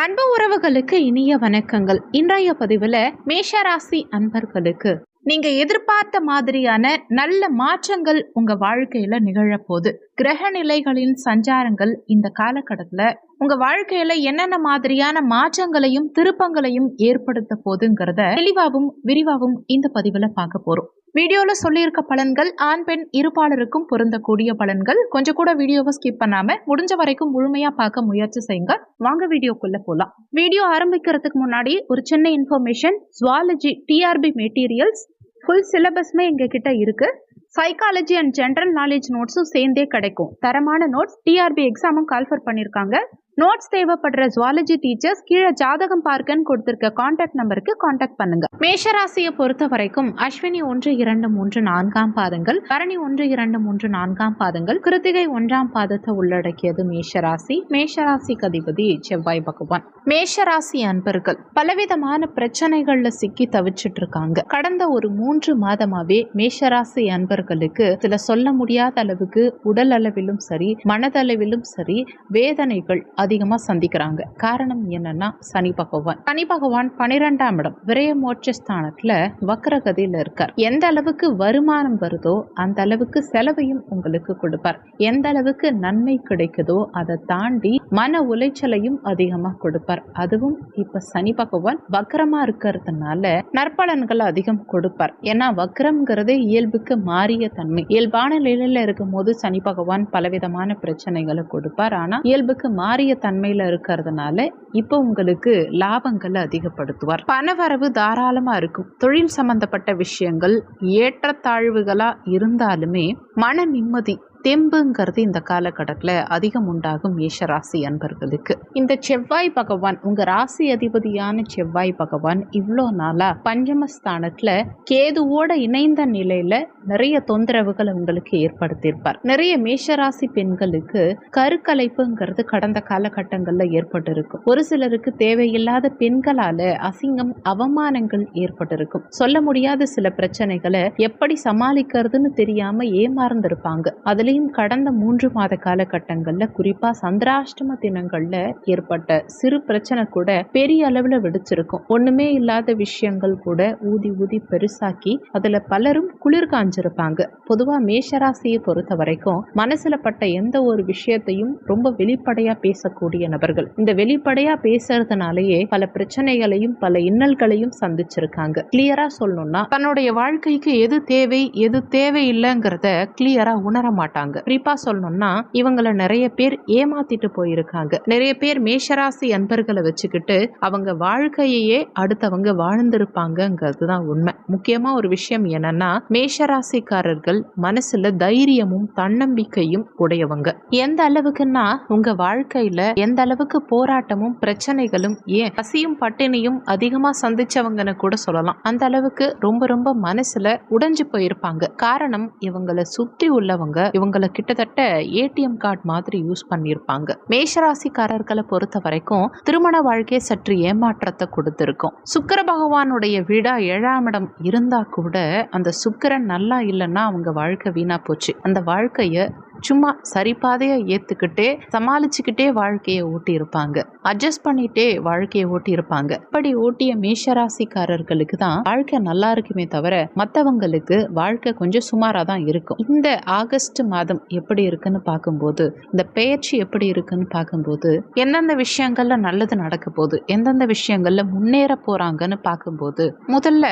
அன்பு உறவுகளுக்கு இனிய வணக்கங்கள். இன்றைய பதிவில் மேஷராசி அன்பர்களுக்கு நீங்க எதிர்பார்த்த மாதிரியான நல்ல மாற்றங்கள் உங்க வாழ்க்கையில நிகழப்போகுது கிரக நிலைகளின் சஞ்சாரங்கள் இந்த காலகட்டத்துல உங்க வாழ்க்கையில என்னென்ன மாதிரியான மாற்றங்களையும் திருப்பங்களையும் ஏற்படுத்த போகுதுங்கிறத தெளிவாகவும் விரிவாகவும் இந்த பதிவுல பார்க்க போறோம். வீடியோவில் சொல்லியிருக்க பலன்கள் ஆண் பெண் இருப்பாளருக்கும் பொருந்தக்கூடிய பலன்கள். கொஞ்சம் கூட வீடியோவை ஸ்கிப் பண்ணாமல் முடிஞ்ச வரைக்கும் முழுமையாக பார்க்க முயற்சி செய்யுங்க. வாங்க வீடியோக்குள்ளே போகலாம் வீடியோ ஆரம்பிக்கிறதுக்கு முன்னாடி ஒரு சின்ன information zoology TRB materials full சிலபஸ்மே எங்கள் கிட்ட இருக்குது சைக்காலஜி அண்ட் ஜென்ரல் நாலேஜ் நோட்ஸும் சேர்ந்தே கிடைக்கும். தரமான நோட்ஸ் டிஆர்பி எக்ஸாமும் கால்ஃபர் பண்ணியிருக்காங்க நோட்ஸ் தேவைப்படுற ஜுவாலஜி டீச்சர்ஸ் கீழே ஜாதகம் பார்க்கன்னு கொடுத்திருக்க காண்டாக்ட் நம்பருக்கு காண்டாக்ட் பண்ணுங்க. மேஷராசியை பொறுத்த வரைக்கும் அஸ்வினி ஒன்று இரண்டு மூன்று நான்காம் பாதங்கள் பரணி ஒன்று இரண்டு மூன்று நான்காம் பாதங்கள் கிருத்திகை ஒன்றாம் பாதத்தை உள்ளடக்கியது மேஷராசி. மேஷராசிக்கு அதிபதி செவ்வாய் பகவான். மேஷராசி அன்பர்கள் பலவிதமான பிரச்சனைகள்ல சிக்கி தவிச்சிட்டு இருக்காங்க கடந்த ஒரு மூன்று மாதமாவே மேஷராசி அன்பர்களுக்கு சில சொல்ல முடியாத அளவுக்கு உடல் அளவிலும் சரி மனதளவிலும் சரி வேதனைகள் அதிகமா சந்திக்கிறாங்க. காரணம் என்னன்னா சனி பகவான். சனி பகவான் பனிரெண்டாம் இடம் விரயமோட்ச ஸ்தானத்துல வக்கரகதியில இருக்கார். எந்த அளவுக்கு வருமானம் வருதோ அந்த அளவுக்கு செலவையும் உங்களுக்கு கொடுப்பார். எந்த அளவுக்கு நன்மை கிடைக்குதோ அதை தாண்டி மன உளைச்சலையும் அதிகமா கொடுப்பார். அதுவும் இப்ப சனி பகவான் வக்கரமா இருக்கிறதுனால நற்பலன்களை அதிகம் கொடுப்பார். ஏன்னா வக்கரம்ங்கிறதே இயல்புக்கு மாறிய தன்மை. இயல்பான நிலையில இருக்கும் போது சனி பகவான் பலவிதமான பிரச்சனைகளை கொடுப்பார். ஆனா இயல்புக்கு மாறிய தன்மையில இருக்கிறதுனால இப்போ உங்களுக்கு லாபங்களை அதிகப்படுத்துவார். பணவரவு தாராளமா இருக்கும். தொழில் சம்பந்தப்பட்ட விஷயங்கள் ஏற்றத்தாழ்வுகளா இருந்தாலுமே மன நிம்மதி தெம்புங்கிறது இந்த காலகட்டத்தில் அதிகம் உண்டாகும் மேஷராசி அன்பர்களுக்கு. இந்த செவ்வாய் பகவான் உங்க ராசி அதிபதியான செவ்வாய் பகவான் இவ்வளோ நாளா பஞ்சமஸ்தானத்துல கேதுவோட இணைந்த நிலையில நிறைய தொந்தரவுகளை உங்களுக்கு ஏற்படுத்தியிருப்பார். நிறைய மேஷராசி பெண்களுக்கு கருக்கலைப்புங்கிறது கடந்த காலகட்டங்கள்ல ஏற்பட்டிருக்கும். ஒரு சிலருக்கு தேவையில்லாத பெண்களால அசிங்கம் அவமானங்கள் ஏற்பட்டிருக்கும். சொல்ல முடியாத சில பிரச்சனைகளை எப்படி சமாளிக்கிறதுன்னு தெரியாம ஏமாறந்திருப்பாங்க அதுலயும் கடந்த மூன்று மாத காலகட்டங்கள்ல குறிப்பா சந்திராஷ்டம தினங்கள்ல ஏற்பட்ட சிறு பிரச்சனை கூட பெரிய அளவுல வெடிச்சிருக்கும். ஒண்ணுமே இல்லாத விஷயங்கள் கூட ஊதி ஊதி பெருசாக்கி அதுல பலரும் குளிர் காஞ்சிருப்பாங்க. பொதுவா மேஷராசியை பொறுத்த வரைக்கும் மனசுல பட்ட எந்த ஒரு விஷயத்தையும் ரொம்ப வெளிப்படையா பேசக்கூடிய நபர்கள். இந்த வெளிப்படையா பேசுறதுனாலயே பல பிரச்சனைகளையும் பல இன்னல்களையும் சந்திச்சிருக்காங்க. கிளியரா சொல்லணும்னா தன்னுடைய வாழ்க்கைக்கு எது தேவை எது தேவையில்லைங்கிறத கிளியரா உணர மாட்டாங்க குறிப்பா சொல்லணும்னா இவங்கள நிறைய பேர் ஏமாத்திட்டு போயிருக்காங்க. நிறைய பேர் மேஷராசி அன்பர்களை வச்சுக்கிட்டு அவங்க வாழ்க்கையே அடுத்தவங்க வாழ்ந்திருப்பாங்கிறது தான் உண்மை. முக்கியமா ஒரு விஷயம் என்னன்னா மேஷராசிக்காரர்கள் மனசுல தைரியமும் தன்னம்பிக்கையும் உடையவங்க. எந்த அளவுக்குன்னா உங்க வாழ்க்கையில எந்த அளவுக்கு போராட்டமும் பிரச்சனைகளும் ஏன் பசியும் பட்டினியும் அதிகமா சந்திச்சவங்கன்னு கூட சொல்லலாம். அந்த அளவுக்கு ரொம்ப ரொம்ப மனசுல உடைஞ்சு போயிருப்பாங்க. காரணம் இவங்களை சுற்றி உள்ளவங்க இவங்க உங்களை கிட்டத்தட்ட ஏடிஎம் கார்டு மாதிரி யூஸ் பண்ணியிருப்பாங்க. மேஷராசிக்காரர்களை பொறுத்த வரைக்கும் திருமண வாழ்க்கை சற்று ஏமாற்றத்தை கொடுத்துருக்கும். சுக்கர பகவானுடைய வீடா ஏழாம் இடம் இருந்தா கூட அந்த சுக்கிரன் நல்லா இல்லைன்னா அவங்க வாழ்க்கை வீணா போச்சு. அந்த வாழ்க்கைய சும்மா சரிபாதையை ஏத்துக்கிட்டே சமாளிச்சுக்கிட்டே வாழ்க்கையை ஓட்டி இருப்பாங்க அட்ஜஸ்ட் பண்ணிட்டே வாழ்க்கையை ஓட்டி இருப்பாங்க இப்படி ஓட்டிய மேஷராசிக்காரர்களுக்கு தான் வாழ்க்கை நல்லா இருக்குமே தவிர மற்றவங்களுக்கு வாழ்க்கை கொஞ்சம் சுமாராக தான் இருக்கும். இந்த ஆகஸ்ட் மாதம் எப்படி இருக்குன்னு பார்க்கும்போது இந்த பெயர்ச்சி எப்படி இருக்குன்னு பார்க்கும்போது எந்தெந்த விஷயங்கள்ல நல்லது நடக்க போகுது எந்தெந்த விஷயங்கள்ல முன்னேற போறாங்கன்னு பார்க்கும்போது முதல்ல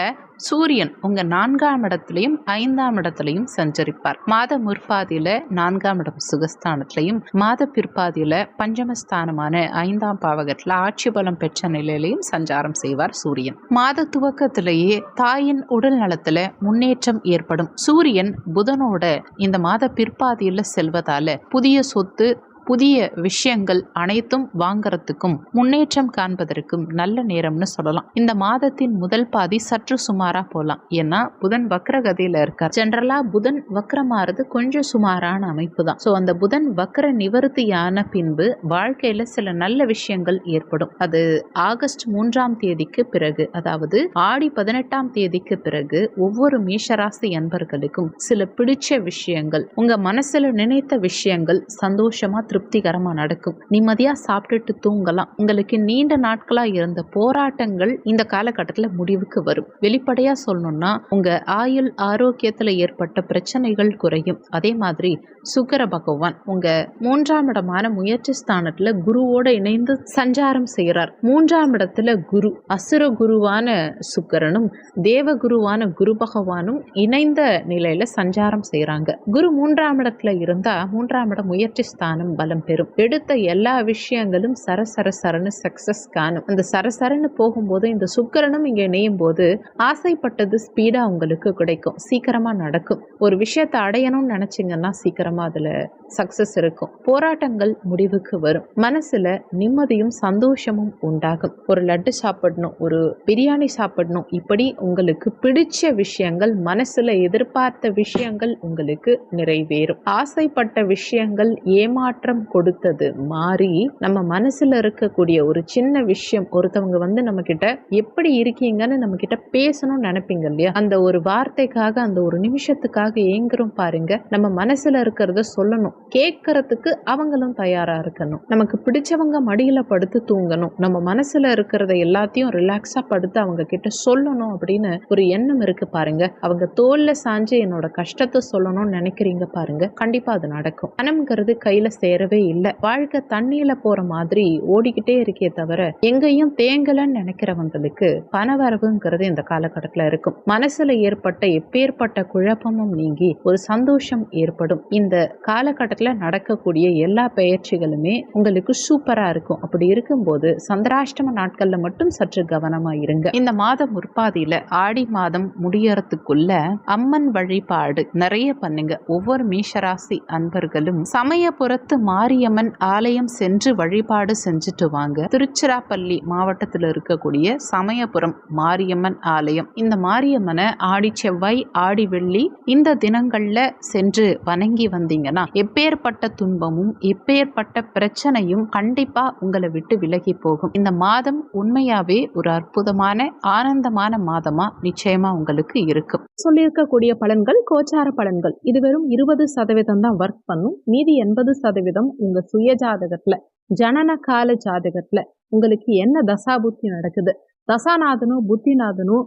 சூரியன் உங்க நான்காம் இடத்துலையும் ஐந்தாம் இடத்துலையும் சஞ்சரிப்பார். மாத முற்பாதியில நான்காம் இடம் சுகஸ்தானத்திலையும் மாத பிற்பாதியில பஞ்சமஸ்தானமான ஐந்தாம் பாவகத்துல ஆட்சி பலம் பெற்ற நிலையிலையும் சஞ்சாரம் செய்வார் சூரியன். மாத துவக்கத்திலேயே தாயின் உடல் நலத்துல முன்னேற்றம் ஏற்படும். சூரியன் புதனோட இந்த மாத பிற்பாதியில செல்வதால புதிய சொத்து புதிய விஷயங்கள் அனைத்தும் வாங்கறதுக்கும் முன்னேற்றம் காண்பதற்கும் நல்ல நேரம்னு சொல்லலாம். இந்த மாதத்தின் முதல் பாதி சற்று சுமாரா போகலாம் ஏன்னா புதன் வக்ரகதியில இருக்கார். ஜென்ரலா புதன் வக்ரமாறது கொஞ்சம் சுமாரான அமைப்பு தான் ஸோ அந்த புதன் வக்ர நிவர்த்தியான பின்பு வாழ்க்கையில சில நல்ல விஷயங்கள் ஏற்படும். அது ஆகஸ்ட் மூன்றாம் தேதிக்கு பிறகு அதாவது ஆடி பதினெட்டாம் தேதிக்கு பிறகு ஒவ்வொரு மீஷராசி அன்பர்களுக்கும் சில பிடிச்ச விஷயங்கள் உங்க மனசுல நினைத்த விஷயங்கள் சந்தோஷமா திருப்தி திருப்திகரமாக நடக்கும். நிம்மதியாக சாப்பிட்டுட்டு தூங்கலாம். உங்களுக்கு நீண்ட நாட்களாக இருந்த போராட்டங்கள் இந்த காலகட்டத்தில் முடிவுக்கு வரும். வெளிப்படையாக சொல்லணும்னா உங்கள் ஆயுள் ஆரோக்கியத்தில் ஏற்பட்ட பிரச்சனைகள் குறையும். அதே மாதிரி சுக்கர பகவான் உங்கள் மூன்றாம் இடமான முயற்சி ஸ்தானத்தில் குருவோடு இணைந்து சஞ்சாரம் செய்கிறார் மூன்றாம் இடத்துல குரு அசுர குருவான சுக்கரனும் தேவ குருவான குரு பகவானும் இணைந்த நிலையில் சஞ்சாரம் செய்கிறாங்க குரு மூன்றாம் இடத்துல இருந்தால் மூன்றாம் இடம் முயற்சி ஸ்தானம் பலம் பெறும். எடுத்த எல்லா விஷயங்களும் சரசர சரன்னு சக்சஸ் காணும். அந்த சரசரன்னு போகும்போது இந்த சுக்கரனும் இங்கே இணையும் போது ஆசைப்பட்டது ஸ்பீடா உங்களுக்கு கிடைக்கும். சீக்கிரமா நடக்கும். ஒரு விஷயத்தை அடையணும்னு நினச்சிங்கன்னா சீக்கிரமா அதில் சக்சஸ் இருக்கும். போராட்டங்கள் முடிவுக்கு வரும். மனசுல நிம்மதியும் சந்தோஷமும் உண்டாகும். ஒரு லட்டு சாப்பிடணும் ஒரு பிரியாணி சாப்பிடணும். இப்படி உங்களுக்கு பிடிச்ச விஷயங்கள் மனசுல எதிர்பார்த்த விஷயங்கள் உங்களுக்கு நிறைவேறும். ஆசைப்பட்ட விஷயங்கள் ஏமாற்றம் கொடுத்தது மாறி நம்ம மனசுல இருக்கக்கூடிய ஒரு சின்ன விஷயம் ஒருத்தவங்க வந்து நம்ம கிட்ட எப்படி இருக்கீங்கன்னு நம்ம கிட்ட பேசணும்னு நினைப்பீங்க இல்லையா? அந்த ஒரு வார்த்தைக்காக அந்த ஒரு நிமிஷத்துக்காக ஏங்குறோம் பாருங்க. நம்ம மனசுல இருக்கிறத சொல்லணும். கேட்கறதுக்கு அவங்களும் தயாரா இருக்கணும். நமக்கு பிடிச்சவங்க மடியில படுத்து தூங்கணும். நம்ம மனசுல இருக்கிறத எல்லாத்தையும் ரிலாக்ஸா படுத்து அவங்க கிட்ட சொல்லணும் அப்படின்னு ஒரு எண்ணம் இருக்கு பாருங்க. அவங்க தோல்ல சாஞ்சு என்னோட கஷ்டத்தை சொல்லணும்னு நினைக்கிறீங்க பாருங்க. கண்டிப்பா அது நடக்கும். பணம்ங்கிறது கையில சேரவே இல்லை. வாழ்க்கை தண்ணியில போற மாதிரி ஓடிக்கிட்டே இருக்கே தவிர எங்கேயும் தேங்கலன்னு நினைக்கிறவங்களுக்கு பணவரவுங்கிறது இந்த காலகட்டத்துல இருக்கும். மனசுல ஏற்பட்ட எப்பேற்பட்ட குழப்பமும் நீங்கி ஒரு சந்தோஷம் ஏற்படும். இந்த காலகட்டத்துல நடக்கக்கூடிய எல்லா பயிற்சிகளுமே உங்களுக்கு சூப்பரா இருக்கும். அப்படி இருக்கும்போது சந்திராஷ்டம நாட்கள்ல மட்டும் சற்று கவனமா இருங்க. இந்த மாதம் முற்பாதியில ஆடி மாதம் முடியறதுக்குள்ள அம்மன் வழிபாடு நிறைய பண்ணுங்க. ஒவ்வொரு மீஷராசி அன்பர்களும் சமயபுரத்து மாரியம்மன் ஆலயம் சென்று வழிபாடு செஞ்சுட்டு வாங்க. திருச்சிராப்பள்ளி மாவட்டத்தில் இருக்கக்கூடிய சமயபுரம் மாரியம்மன் ஆலயம். இந்த மாரியம்மனை ஆடி செவ்வாய் ஆடி வெள்ளி இந்த தினங்கள்ல சென்று வணங்கி வந்தீங்கன்னா எப்பேற்பட்ட துன்பமும் எப்பேற்பட்ட பிரச்சனையும் கண்டிப்பா உங்களை விட்டு விலகி போகும். இந்த மாதம் உண்மையாவே ஒரு அற்புதமான ஆனந்தமான மாதமா நிச்சயமா உங்களுக்கு இருக்கும். சொல்லியிருக்கக்கூடிய பலன்கள் கோச்சார பலன்கள். இது வெறும் இருபது சதவீதம் தான் ஒர்க் பண்ணும். மீதி எண்பது சதவீதம் உங்க சுய ஜாதகத்துல ஜனன கால ஜாதகத்துல உங்களுக்கு என்ன தசாபுத்தி நடக்குது? தசாநாதனும் புத்திநாதனும்